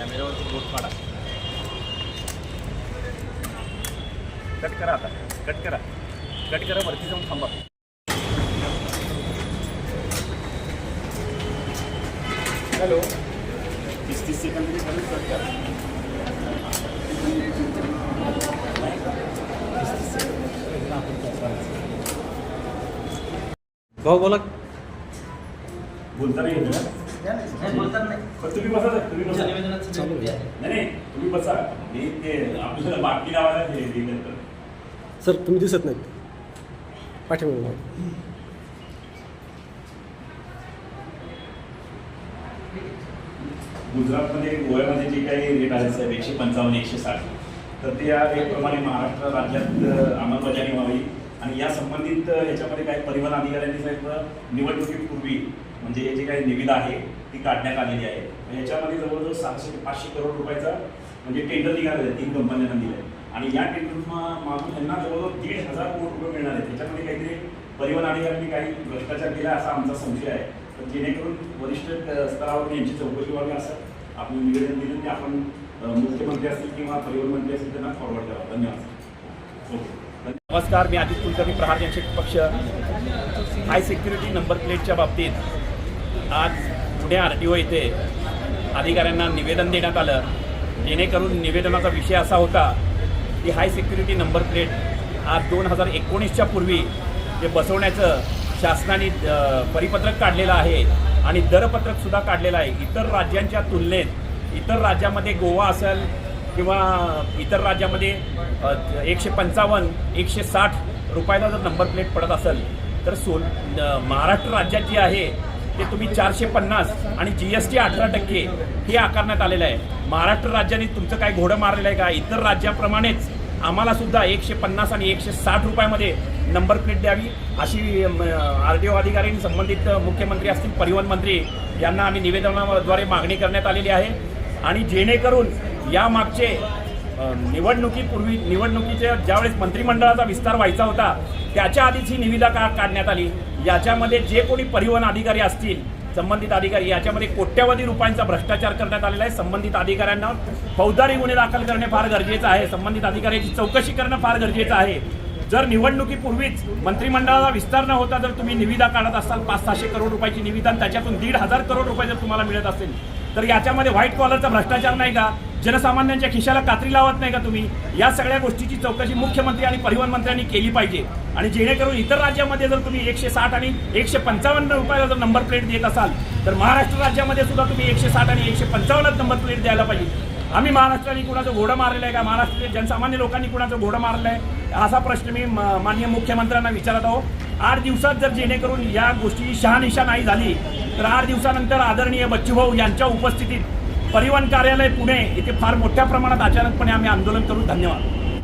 बोट काढा कट करा आता। कट करा। कट करा, वरती जाऊन थांबा। हॅलो तीस तीस सेकंद कमी कट करा। भाऊ, बोला. बोलता नाही तुम्ही बसा तुम्ही बसा. चालू आहे. नाही नाही तुम्ही बसा. मी ते आपल्याला लावायला नंतर. सर तुम्ही दिसत नाहीत. पाठीमागे गुजरातमध्ये गोव्यामध्ये जे काही रेट आले साहेब एकशे पंचावन्न एकशे साठ. तर ते या रेटप्रमाणे महाराष्ट्र राज्यात अंमलबजावणी व्हावी. आणि या संबंधित याच्यामध्ये काही परिवहन अधिकाऱ्यांनी सांगितलं निवडणुकीपूर्वी म्हणजे याची काही निविदा आहे ती काढण्यात आलेली आहे. याच्यामध्ये जवळजवळ सातशे ते पाचशे करोड रुपयाचा म्हणजे टेंडर निघालेलं आहे तीन कंपन्यांना दिलं आहे आणि या टेंडर मागून त्यांना जवळजवळ दीड हजार कोटी रुपये मिळणार आहेत. त्याच्यामध्ये काहीतरी परिवहन अधिकाऱ्यांनी काही भ्रष्टाचार केला असा आमचा संशय आहे. तर जेणेकरून वरिष्ठ स्तरावर यांची चौकशी व्हावी असं आपण निवेदन दिलं ते आपण मुख्यमंत्री असतील किंवा परिवहन मंत्री असतील त्यांना फॉरवर्ड करावं. धन्यवाद. ओके. नमस्कार मी आदित्य कुलकर्णी प्रहार जनशक्ती पक्ष. हाय सिक्युरिटी नंबर प्लेटच्या बाबतीत आज पुणे आर टी ओ येथे अधिकाऱ्यांना निवेदन देण्यात आलं. जेणेकरून निवेदनाचा विषय असा होता की हाय सिक्युरिटी नंबर प्लेट आज दोन हजार एकोणीसच्या पूर्वी जे बसवण्याचं शासनाने परिपत्रक काढलेलं आहे आणि दरपत्रकसुद्धा काढलेलं आहे. इतर राज्यांच्या तुलनेत इतर राज्यामध्ये गोवा असेल किंवा इतर राज्यामध्ये एकशे पंचावन्न एकशे साठ रुपयाला जर नंबर प्लेट पडत असेल तर सोल महाराष्ट्र राज्यात जी आहे ते तुम्ही चारशे पन्नास आणि जी एस टी अठरा टक्के हे आकारण्यात आलेलं आहे. महाराष्ट्र राज्याने तुमचं काय घोडं मारलेलं आहे का? इतर राज्याप्रमाणेच आम्हाला सुद्धा एकशे पन्नास आणि एकशे साठ रुपयामध्ये नंबर प्लेट द्यावी अशी आर टी ओ अधिकाऱ्यांनी संबंधित मुख्यमंत्री असतील परिवहन मंत्री यांना आम्ही निवेदनाद्वारे मागणी करण्यात आलेली आहे. आणि जेणेकरून यामागचे निवडणुकीपूर्वी निवडणुकीच्या ज्यावेळेस मंत्रिमंडळाचा विस्तार व्हायचा होता त्याच्या आधीच ही निविदा का काढण्यात आली? याच्यामध्ये जे कोणी परिवहन अधिकारी असतील संबंधित अधिकारी याच्यामध्ये कोट्यवधी रुपयांचा भ्रष्टाचार करण्यात आलेला आहे. संबंधित अधिकाऱ्यांना फौजदारी गुन्हे दाखल करणे फार गरजेचं आहे. संबंधित अधिकाऱ्याची चौकशी करणं फार गरजेचं आहे. जर निवडणुकीपूर्वीच मंत्रिमंडळाचा विस्तार न होता जर तुम्ही निविदा काढत असाल पाच सहाशे करोड रुपयाची निविदा त्याच्यातून दीड हजार करोड रुपये जर तुम्हाला मिळत असेल तर याच्यामध्ये व्हाईट कॉलरचा भ्रष्टाचार नाही का? जनसामान्यांच्या खिशाला कात्री लावत नाही का तुम्ही? या सगळ्या गोष्टीची चौकशी मुख्यमंत्री आणि परिवहन मंत्र्यांनी केली पाहिजे. आणि जेणेकरून इतर राज्यामध्ये जर तुम्ही एकशे साठ आणि एकशे पंचावन्न रुपयाला जर नंबर प्लेट देत असाल तर महाराष्ट्र राज्यामध्ये सुद्धा तुम्ही एकशे साठ आणि एकशे पंचावन्नच नंबर प्लेट द्यायला पाहिजे. आम्ही महाराष्ट्राने कुणाचं घोडं मारलेलं आहे का? महाराष्ट्रातील जनसामान्य लोकांनी कुणाचं घोडं मारलं आहे असा प्रश्न मी माननीय मुख्यमंत्र्यांना विचारत आहोत. आठ दिवसात जर जेणेकरून या गोष्टीची शहानिशा नाही झाली तर आठ दिवसानंतर आदरणीय बच्चूभाऊ यांच्या उपस्थितीत परिवहन कार्यालय पुणे इथे फार मोठ्या प्रमाणात अचानकपणे आम्ही आंदोलन करू. धन्यवाद.